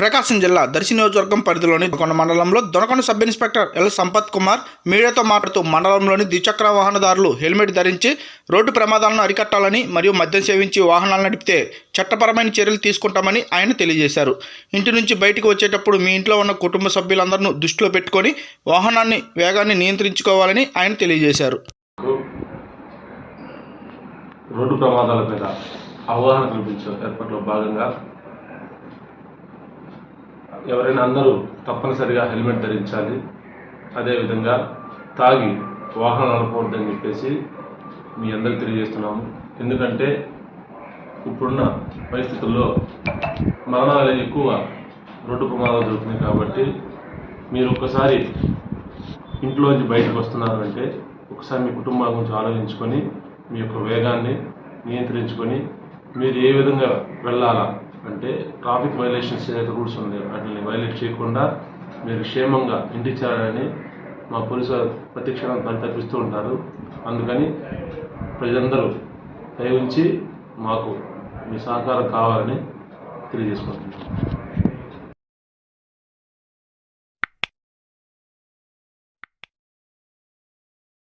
ప్రకాశం జిల్లా దర్శి నియోజకవర్గం పరిధిలోని దొనకొండ మండలంలో Donakonda sub inspector L Sampath Kumar మీడియాతో మాట్లాడుతూ మండలంలోని ద్విచక్ర వాహనదారులు హెల్మెట్ ధరించి రోడ్డు ప్రమాదాలను అరికట్టాలని మరియు మద్యం సేవించి వాహనాలు నడిపితే చట్టపరమైన చర్యలు తీసుకుంటామని ఆయన తెలియజేశారు. ఇంటి నుంచి బయటికి వచ్చేటప్పుడు మీ ఇంట్లో ఉన్న కుటుంబ సభ్యులందరినూ దృష్టిలో పెట్టుకొని వాహనాన్ని వేగాన్ని నియంత్రించుకోవాలని ఆయన తెలియజేశారు. రోడ్డు ప్రమాదాల మీద అవగాహన కల్పించే ఏర్పాట్లో భాగంగా ఎవరైనా అందరూ తప్పనిసరిగా హెల్మెట్ ధరించాలి. అదేవిధంగా తాగి వాహనం నడపకూడదని చెప్పేసి మీ అందరికి తెలియజేస్తున్నాము. ఎందుకంటే ఇప్పుడున్న పరిస్థితుల్లో మరణాలు ఎక్కువ రోడ్డు ప్రమాదాలు జరుగుతున్నాయి కాబట్టి మీరు ఒక్కసారి ఇంట్లోంచి బయటకు వస్తున్నారంటే ఒకసారి మీ కుటుంబాల గురించి ఆలోచించుకొని మీ యొక్క వేగాన్ని నియంత్రించుకొని మీరు ఏ విధంగా వెళ్ళాలా అంటే ట్రాఫిక్ వైలేషన్స్ ఏదైతే రూల్స్ ఉన్నాయో వాటిని వైలేట్ చేయకుండా మీరు క్షేమంగా ఇంటికి చేరాలని మా పోలీసు ప్రతిక్షణం పని తప్పిస్తూ ఉంటారు. అందుకని ప్రజలందరూ దయ ఉంచి మాకు మీ సహకారం కావాలని తెలియజేసుకుంటున్నాను